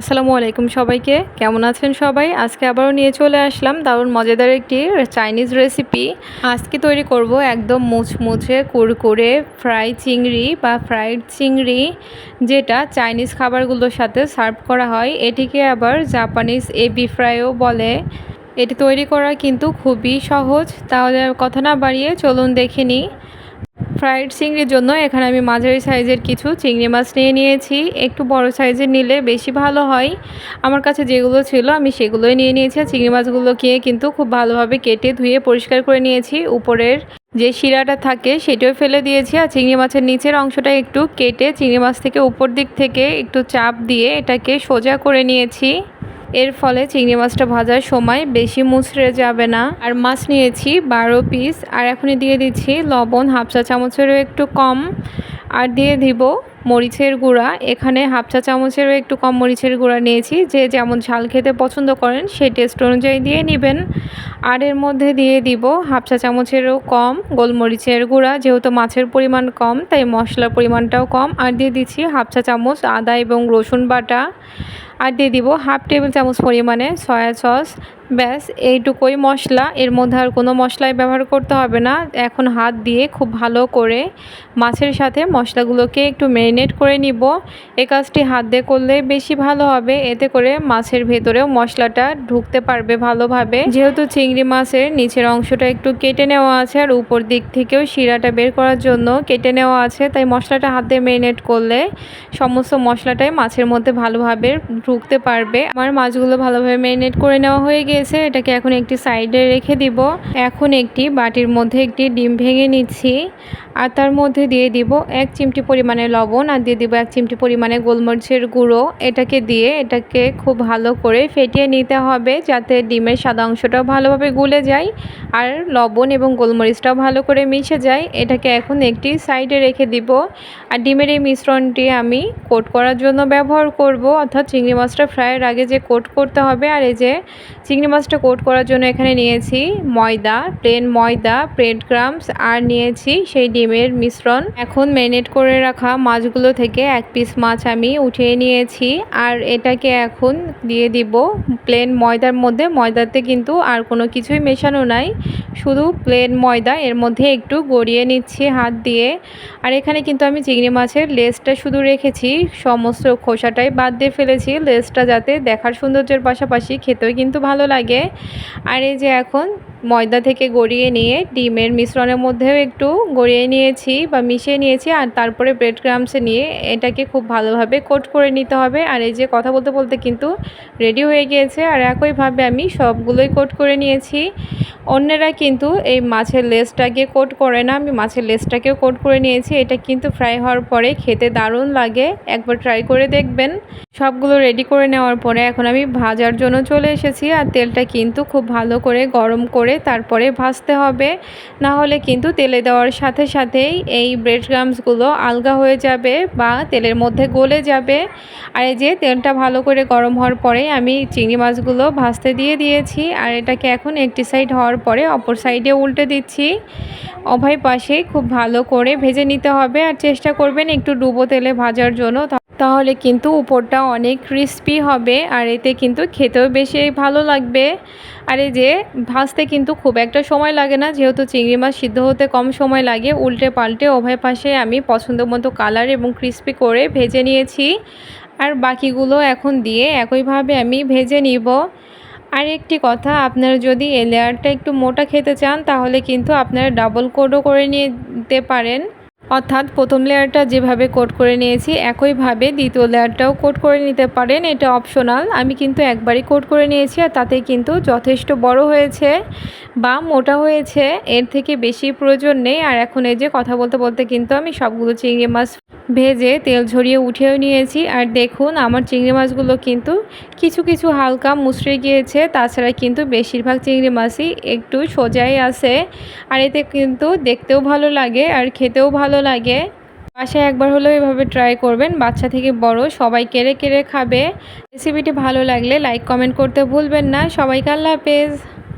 আসসালামু আলাইকুম সবাইকে। কেমন আছেন সবাই? আজকে আবারও নিয়ে চলে আসলাম দারুণ মজাদার একটি চাইনিজ রেসিপি আজকে তৈরি করব একদম মুচমুচে কুরকুরে ফ্রাই চিংড়ি বা ফ্রাইড চিংড়ি, যেটা চাইনিজ খাবারগুলোর সাথে সার্ভ করা হয়। এটিকে আবার জাপানিজ এবি ফ্রাইও বলে। এটি তৈরি করা কিন্তু খুবই সহজ। তাহলে কথা না বাড়িয়ে চলুন দেখে নিই। ফ্রাইড চিংড়ির জন্য এখানে আমি মাঝারি সাইজের কিছু চিংড়ি মাছ নিয়ে নিয়েছি। একটু বড় সাইজের নিলে বেশি ভালো হয়। আমার কাছে যেগুলো ছিল আমি সেগুলোই নিয়ে নিয়েছি আর চিংড়ি মাছগুলোকে কিন্তু খুব ভালোভাবে কেটে ধুয়ে পরিষ্কার করে নিয়েছি। উপরের যে শিরাটা থাকে সেটাও ফেলে দিয়েছি আর চিংড়ি মাছের নিচের অংশটা একটু কেটে চিংড়ি মাছ থেকে উপর দিক থেকে একটু চাপ দিয়ে এটাকে সোজা করে নিয়েছি। এর ফলে চিংড়ি মাছটা ভাজার সময় বেশি মুচড়ে যাবে না। আর মাছ নিয়েছি বারো পিস আর এখনই দিয়ে দিচ্ছি লবণ, হাফ চা চামচেরও একটু কম। আর দিয়ে দিব মরিচের গুঁড়া। এখানে হাফ চা চামচেরও একটু কম মরিচের গুঁড়া নিয়েছি। যে যেমন ঝাল খেতে পছন্দ করেন, সেই টেস্ট অনুযায়ী দিয়ে নেবেন। আর এর মধ্যে দিয়ে দিব হাফ চা চামচেরও কম গোলমরিচের গুঁড়া। যেহেতু মাছের পরিমাণ কম, তাই মশলার পরিমাণটাও কম। আর দিয়ে দিচ্ছি হাফ চা চামচ আদা এবং রসুন বাটা। আর দিয়ে দিব হাফ টেবিল চামচ পরিমাণে সয়া সস। ব্যাস, এইটুকুই মশলা। এর মধ্যে আর কোনো মশলাই ব্যবহার করতে হবে না। এখন হাত দিয়ে খুব ভালো করে মাছের সাথে মশলাগুলোকে একটু ম্যারিনেট করে নিব। এ কাজটি হাত দিয়ে করলে বেশি ভালো হবে। এতে করে মাছের ভেতরেও মশলাটা ঢুকতে পারবে ভালোভাবে। যেহেতু চিংড়ি মাছের নিচের অংশটা একটু কেটে নেওয়া আছে আর উপর দিক থেকেও শিরাটা বের করার জন্য কেটে নেওয়া আছে। তাই মশলাটা হাত দিয়ে ম্যারিনেট করলে সমস্ত মশলাটাই মাছের মধ্যে ভালোভাবে ঢুকতে পারবে। আমার মাছগুলো ভালোভাবে ম্যারিনেট করে নেওয়া হয়ে গিয়ে গিয়েছে এটাকে এখন একটি সাইডে রেখে দিব। এখন একটি বাটির মধ্যে একটি ডিম ভেঙে নিচ্ছি। আর তার মধ্যে দিয়ে দিব এক চিমটি পরিমাণে লবণ। আর দিয়ে দিব এক চিমটি পরিমাণে গোলমরিচের গুঁড়ো। এটাকে দিয়ে এটাকে খুব ভালো করে ফেটিয়ে নিতে হবে যাতে ডিমের সাদা অংশটাও ভালোভাবে গুলে যায় আর লবণ এবং গোলমরিচটাও ভালো করে মিশে যায়। এটাকে এখন একটি সাইডে রেখে দিব। আর ডিমের এই মিশ্রণটি আমি কোট করার জন্য ব্যবহার করব। অর্থাৎ চিংড়ি মাছটা ফ্রাইয়ের আগে যে কোট করতে হবে আর এই যে চিংড়ি মাছটা কোট করার জন্য এখানে নিয়েছি ময়দা প্লেন ময়দা ব্রেড ক্রামস আর নিয়েছি সেই ডিমের মিশ্রণ। এখন ম্যারিনেট করে রাখা মাছগুলো থেকে এক পিস মাছ আমি উঠিয়ে নিয়েছি। আর এটাকে এখন দিয়ে দিব প্লেন ময়দার মধ্যে। ময়দাতে কিন্তু আর কোনো কিছুই মেশানো নাই। শুধু প্লেন ময়দা, এর মধ্যে একটু গড়িয়ে নিচ্ছি হাত দিয়ে। আর এখানে কিন্তু আমি চিংড়ি মাছের লেসটা শুধু রেখেছি। সমস্ত খোসাটাই বাদ দিয়ে ফেলেছি। লেসটা যাতে দেখার সৌন্দর্যের পাশাপাশি খেতেও কিন্তু ভালো লাগে। আর এই যে এখন ময়দা থেকে গড়িয়ে নিয়ে ডিমের মিশ্রণের মধ্যেও একটু গড়িয়ে নিয়েছি বা মিশিয়ে নিয়েছি আর তারপরে ব্রেড ক্রামসে নিয়ে এটাকে খুব ভালোভাবে কোট করে নিতে হবে। আর এই যে কথা বলতে বলতে কিন্তু রেডি হয়ে গিয়েছে আর একইভাবে আমি সবগুলোই কোট করে নিয়েছি। অন্যেরা কিন্তু এই মাছের লেসটাকে কোট করে না, আমি মাছের লেসটাকেও কোট করে নিয়েছি। এটা কিন্তু ফ্রাই হওয়ার পরে খেতে দারুণ লাগে, একবার ট্রাই করে দেখবেন। সবগুলো রেডি করে নেওয়ার পরে এখন আমি ভাজার জন্য চলে এসেছি আর তেলটা কিন্তু খুব ভালো করে গরম করে তারপরে ভাজতে হবে। না হলে কিন্তু তেলে দেওয়ার সাথে সাথেই এই ব্রেড গ্রামসগুলো আলগা হয়ে যাবে বা তেলের মধ্যে গলে যাবে। আর এই যে তেলটা ভালো করে গরম হওয়ার পরে আমি চিংড়ি মাছগুলো ভাজতে দিয়ে দিয়েছি। আর এটাকে এখন একটি সাইড হওয়ার পরে অপর সাইডে উল্টে দিচ্ছি। অভয় পাশে খুব ভালো করে ভেজে নিতে হবে। আর চেষ্টা করবেন একটু ডুবো তেলে ভাজার জন্য। তাহলে কিন্তু উপরটা অনেক ক্রিস্পি হবে আর এতে কিন্তু খেতেও বেশি ভালো লাগবে। আর এই যে ভাজতে কিন্তু খুব একটা সময় লাগে না, যেহেতু চিংড়ি মাছ সিদ্ধ হতে কম সময় লাগে উল্টে পাল্টে উভয় পাশে আমি পছন্দ মতো কালার এবং ক্রিস্পি করে ভেজে নিয়েছি। আর বাকিগুলো এখন দিয়ে একইভাবে আমি ভেজে নিব। আর একটি কথা, আপনারা যদি এ লেয়ারটা একটু মোটা খেতে চান, তাহলে কিন্তু আপনারা ডাবল কোডও করে নিতে পারেন। অর্থাৎ প্রথম লেয়ারটা যেভাবে কোট করে নিয়েছি, একইভাবে দ্বিতীয় লেয়ারটাও কোট করে নিতে পারেন। এটা অপশনাল। আমি কিন্তু একবারই কোট করে নিয়েছি আর তাতে কিন্তু যথেষ্ট বড় হয়েছে বা মোটা হয়েছে। এর থেকে বেশি প্রয়োজন নেই। আর এখন এই যে কথা বলতে বলতে কিন্তু আমি সবগুলো চিংড়ি মাছ ভেজে তেল ঝরিয়ে উঠেও নিয়েছি। আর দেখুন, আমার চিংড়ি মাছগুলো কিন্তু কিছু কিছু হালকা মুচড়ে গিয়েছে। তাছাড়া কিন্তু বেশিরভাগ চিংড়ি মাছই একটু সোজাই আছে। আর এতে কিন্তু দেখতেও ভালো লাগে আর খেতেও ভালো লাগে। বাসায় একবার হলেও এভাবে ট্রাই করবেন। বাচ্চা থেকে বড়, সবাই কেড়ে কেড়ে খাবে। রেসিপিটি ভালো লাগলে লাইক, কমেন্ট করতে ভুলবেন না। সবাইকে আল্লাহ হাফেজ।